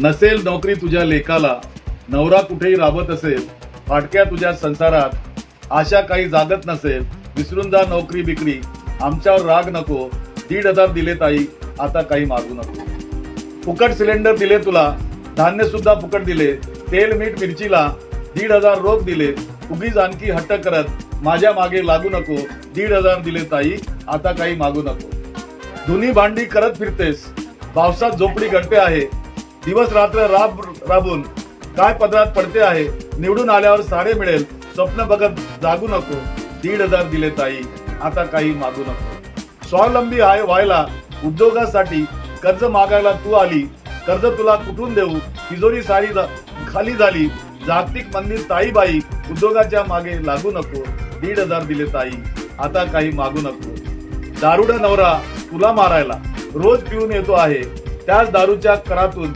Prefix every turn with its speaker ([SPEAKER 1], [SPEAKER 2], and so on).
[SPEAKER 1] नसेल नोकरी तुझ्या लेखाला नवरा कुठेही राबत असेल फाटक्या तुझ्या संसारात आशा काही जागत नसेल विसरून जा नोकरी बिकरी आमच्यावर राग नको दीड हजार दिले ताई आता काही मागू नको. फुकट सिलेंडर दिले तुला धान्य सुद्धा फुकट दिले तेल मीठ मिरचीला दीड हजार रोख दिले उगीच आणखी हट्ट करत माझ्या मागे लागू नको दीड हजार दिले ताई आता काही मागू नको. धुनी भांडी करत फिरतेस पावसात झोपडी घडते आहे दिवस रात्र राब राबून काय पदरात पडते आहे निवडून आल्यावर साडे मिळेल. स्वप्न बघत जागू नको. दीड हजार दिले ताई. आता काही मागू नको. स्वावलंबी आहे व्हायला. उद्योगासाठी कर्ज मागायला तू आली. कर्ज तुला कुठून देऊ? तिजोरी सारी खाली झाली. जागतिक मंदिर ताईबाई. उद्योगाच्या मागे लागू नको. दीड हजार दिले ताई. आता काही मागू नको. दारुडा नवरा तुला मारायला. रोज पिऊन येतो आहे. त्याच दारूच्या करातून